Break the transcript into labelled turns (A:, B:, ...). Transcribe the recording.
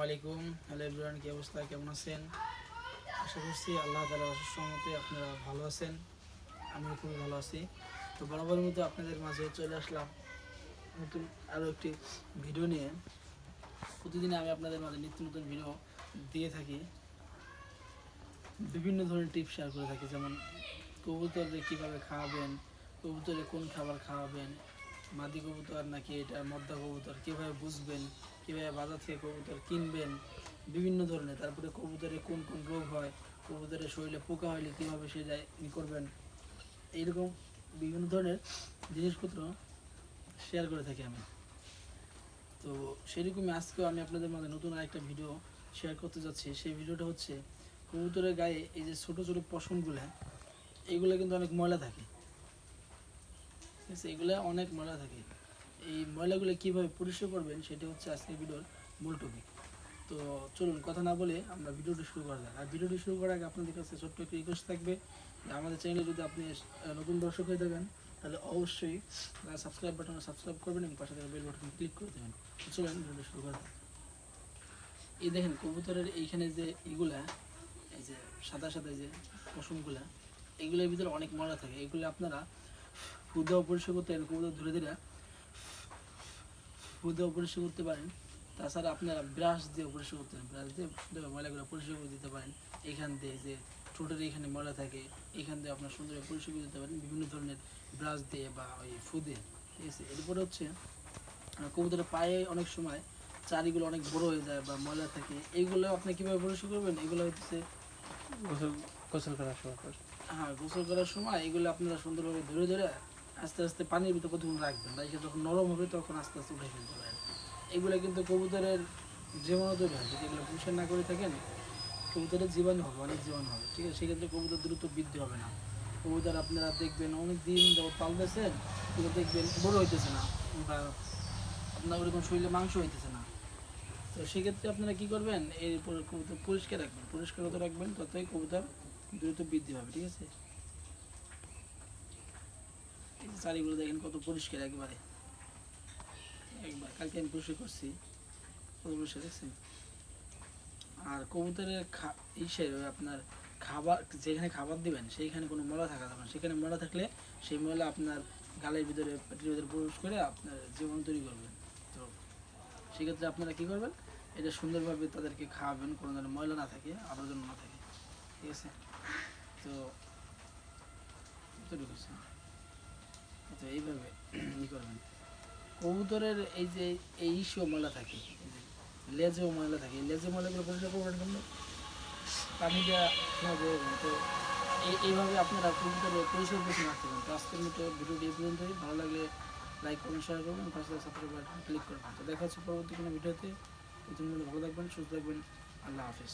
A: ওয়ালাইকুম hello everyone, কি অবস্থা? কেমন আছেন? আশা করছি আল্লাহ তালা সহমতে আপনারা ভালো আছেন। আমিও খুবই ভালো আছি। তো বরাবরের মতো আপনাদের মাঝে চলে আসলাম নতুন আরও একটি ভিডিও নিয়ে। প্রতিদিন আমি আপনাদের মাঝে নিত্য নতুন ভিডিও দিয়ে থাকি। বিভিন্ন ধরনের টিপস শেয়ার করে থাকি, যেমন কবুতরকে কীভাবে খাওয়াবেন, কবুতরে কোন খাবার খাওয়াবেন মাদি কবুতর নাকি এটা মদ্দা কবুতর? কীভাবে বুঝবেন? কীভাবে বাজার থেকে কবুতর কিনবেন? বিভিন্ন ধরনের। তারপরে কবুতরে কোন কোন রোগ হয়? কবুতরের শরীরে পোকা হলে কীভাবে সে যায়, ই করবেন? এইরকম বিভিন্ন ধরনের জিনিসপত্র শেয়ার করে থাকি আমি। তো সেরকমই আজকেও আমি আপনাদের মাঝে নতুন আরেকটা ভিডিও শেয়ার করতে যাচ্ছি। সেই ভিডিওটা হচ্ছে কবুতরের গায়ে এই যে ছোটো ছোটো পশমগুলো এইগুলো কিন্তু অনেক ময়লা থাকে। আছে এগুলো অনেক ময়লা থাকে। এই ময়লাগুলো কীভাবে পরিষ্কার করবেন সেটা হচ্ছে আজকের ভিডিওর মূল টপিক তো চলুন, কথা না বলে আমরা ভিডিওটি শুরু করা যাক। আর ভিডিওটি শুরু করার আগে আপনাদের কাছে ছোট্ট একটি রিকোয়েস্ট থাকবে আমাদের চ্যানেলে যদি আপনি নতুন দর্শক হয়ে থাকেন, তাহলে অবশ্যই সাবস্ক্রাইব বাটনে সাবস্ক্রাইব করবেন এবং পাশে থাকা বেল বাটনে ক্লিক করে দেবেন। চলুন, ভিডিওটি শুরু করা এই দেখেন, কবুতরের এইখানে যে এইগুলা এই যে সাদা সাদা যে পশমগুলা, এগুলোর ভিতরে অনেক ময়লা থাকে। এগুলো আপনারা ফুদাও পরিষ্কার করতে কবুতর ধরে ধরে ফুদাও পরিষ্কার করতে পারেন। তাছাড়া আপনারা ব্রাশ দিয়ে পরিষ্কার করতে পারেন। ব্রাশ দিয়ে সুন্দর ময়লাগুলো পরিষ্কার করে দিতে পারেন। এখান দিয়ে যে ঠোঁটের এখানে ময়লা থাকে এখান দিয়ে আপনার সুন্দর পরিষ্কার করে দিতে পারেন। বিভিন্ন ধরনের ব্রাশ দিয়ে বা ওই ফুদে ঠিক আছে? এরপরে হচ্ছে কবুতরের পায়ে অনেক সময় চারিগুলো অনেক বড় হয়ে যায় বা ময়লা থাকে। এইগুলো আপনি কীভাবে পরিষ্কার করবেন? এগুলো হচ্ছে
B: গোসল গোসল করার সময়
A: হ্যাঁ গোসল করার সময় এগুলো আপনারা সুন্দরভাবে ধরে ধরে আস্তে আস্তে পানির ভিতরে কতক্ষণ রাখবেন রাখে যখন নরম হবে তখন আস্তে আস্তে উঠে ফেলতে পারেন। এগুলো কিন্তু কবুতরের জীবাণু তৈরি হয়, যদি এগুলো পরিষ্কার না করে থাকেন, কবুতরের জীবাণু হবে, অনেক জীবাণু হবে, ঠিক আছে? সেক্ষেত্রে কবুতর দ্রুত বৃদ্ধি হবে না। কবুতর আপনারা দেখবেন অনেক দিন যখন পালতেছেন, কিন্তু দেখবেন বড় হইতেছে না বা আপনার ওরকম শরীরে মাংস হইতেছে না। তো সেক্ষেত্রে আপনারা কি করবেন? এরপর কবুতর পরিষ্কার রাখবেন পরিষ্কার রাখবেন ততই কবুতর দ্রুত বৃদ্ধি হবে ঠিক আছে? চারিগুলো দেখেন কত পরিষ্কার একবারে। একবার কালকে আমি পরিষ্কার করছি। কত পরিষ্কার দেখছেন? আর কবুতরের ইসে, আপনার খাবার, যেখানে খাবার দিবেন, সেইখানে কোনো ময়লা থাকা যাবে না। সেখানে ময়লা থাকলে সেই ময়লা আপনার গালের ভিতরে, পেটের ভিতরে প্রবেশ করে আপনার জীবন তৈরি করবেন তো সেক্ষেত্রে আপনারা কী করবেন? এটা সুন্দরভাবে তাদেরকে খাওয়াবেন, কোনো ধরনের ময়লা না থাকে, আবর্জনা না থাকে। ঠিক আছে? তো তৈরি করছে তো এইভাবে ই করবেন। কবুতরের এই যে, এই ইস্যু ময়লা থাকে লেজেও ময়লা থাকে লেজে ময়লাগুলো পরিষ্কার করবেন কিন্তু পানি দেওয়া সময় তো এই এইভাবে আপনারা কবুতরের পরিষ্কার পরিচ্ছন্ন রাখতে পারেন। তো আজকের মতো ভিডিওটি এই পর্যন্তই। ভালো লাগলে লাইক কমেন্ট শেয়ার করবেন, পাশে সাবস্ক্রাইব বাটন ক্লিক করবেন। তো দেখা হচ্ছে পরবর্তী কোনো ভিডিওতে। প্রথম ভালো থাকবেন, সুস্থ থাকবেন। আল্লাহ হাফিজ।